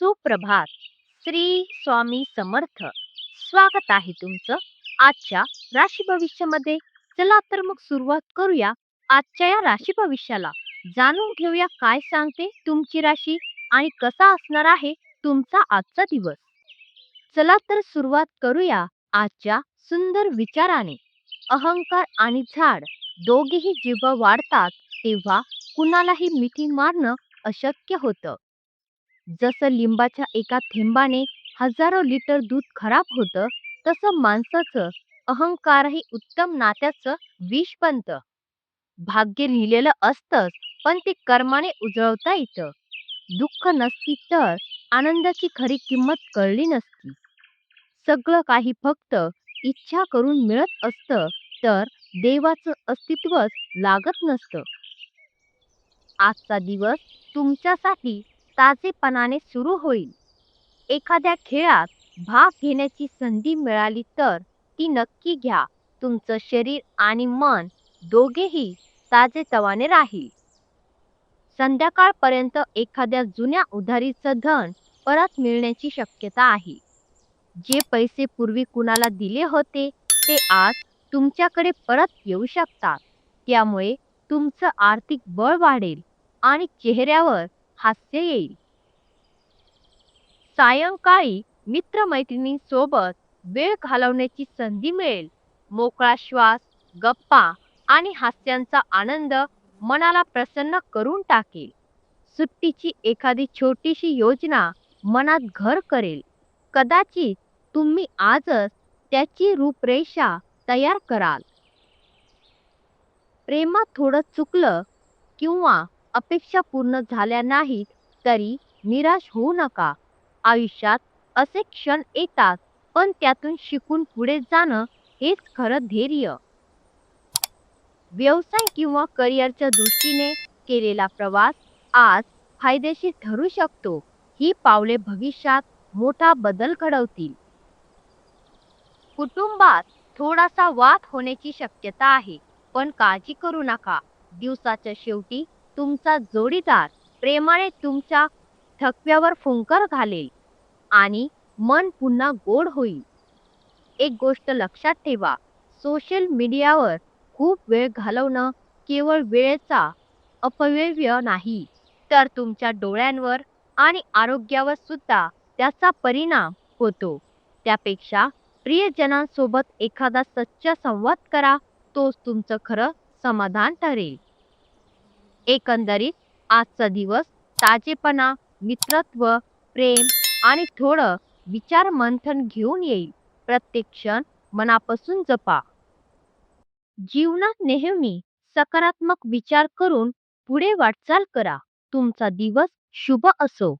सुप्रभात. श्री स्वामी समर्थ. स्वागत आहे तुमचं आजच्या राशी भविष्यामध्ये. चला तर मग सुरुवात करूया आजच्या या राशी भविष्याला. जाणून घेऊया काय सांगते तुमची राशी आणि कसा असणार आहे तुमचा आजचा दिवस. चला तर सुरुवात करूया आजच्या सुंदर विचाराने. अहंकार आणि झाड दोघेही जेव्हा वाढतात तेव्हा कुणालाही मिठी मारणं अशक्य होतं. जसं लिंबाच्या एका थेंबाने हजारो लिटर दूध खराब होतं तसं माणसाचं अहंकारही उत्तम नात्याचं विष बनतं. भाग्य लिहिलेलं असतंच पण ते कर्माने उजळवता येतं. दुःख नसती तर आनंदाची खरी किंमत कळली नसती. सगळं काही फक्त इच्छा करून मिळत असतं तर देवाचं अस्तित्वच लागत नसतं. आजचा दिवस तुमच्यासाठी ताजेपणाने सुरू होईल. एखाद्या खेळात भाग घेण्याची संधी मिळाली तर ती नक्की घ्या. तुमचं शरीर आणि मन दोघेही ताजेतवाने राहील. संध्याकाळपर्यंत एखाद्या जुन्या उधारीचं धन परत मिळण्याची शक्यता आहे. जे पैसे पूर्वी कुणाला दिले होते ते आज तुमच्याकडे परत येऊ शकतात. त्यामुळे तुमचं आर्थिक बळ वाढेल आणि चेहऱ्यावर हास्य येईल. सायंकाळी मित्रमैत्रिणींसोबत वेळ घालवण्याची संधी मिळेल. मोकळा श्वास गप्पा आणि हास्यांचा आनंद मनाला प्रसन्न करून टाकेल. सुट्टीची एखादी छोटीशी योजना मनात घर करेल. कदाचित तुम्ही आजच त्याची रूपरेषा तयार कराल. प्रेमात थोडं चुकलं किंवा अपेक्षा पूर्ण झाल्या नाहीत तरी निराश होऊ नका. आयुष्यात असे क्षण येतात पण त्यातून शिकून पुढे जाणं हेच खरं धैर्य. व्यवसाय किंवा करिअरच्या दृष्टीने केलेला प्रवास आज फायदेशीर ठरू शकतो. ही पावले भविष्यात मोठा बदल घडवतील. कुटुंबात थोडासा वाद होण्याची शक्यता आहे पण काळजी करू नका. दिवसाच्या शेवटी तुमचा जोडीदार प्रेमाने तुमच्या थकव्यावर फुंकर घालेल आणि मन पुन्हा गोड होईल. एक गोष्ट लक्षात ठेवा सोशल मीडियावर खूप वेळ घालवणं केवळ वेळेचा अपव्यय नाही तर तुमच्या डोळ्यांवर आणि आरोग्यावर सुद्धा त्याचा परिणाम होतो. त्यापेक्षा प्रियजनांसोबत एखादा सच्चा संवाद करा तोच तुमचं खरं समाधान ठरेल. एकंदरीत आजचा दिवस ताजेपणा मित्रत्व प्रेम आणि थोडं विचार मंथन घेऊन येईल. प्रत्येक क्षण मनापासून जपा. जीवनात नेहमी सकारात्मक विचार करून पुढे वाटचाल करा. तुमचा दिवस शुभ असो.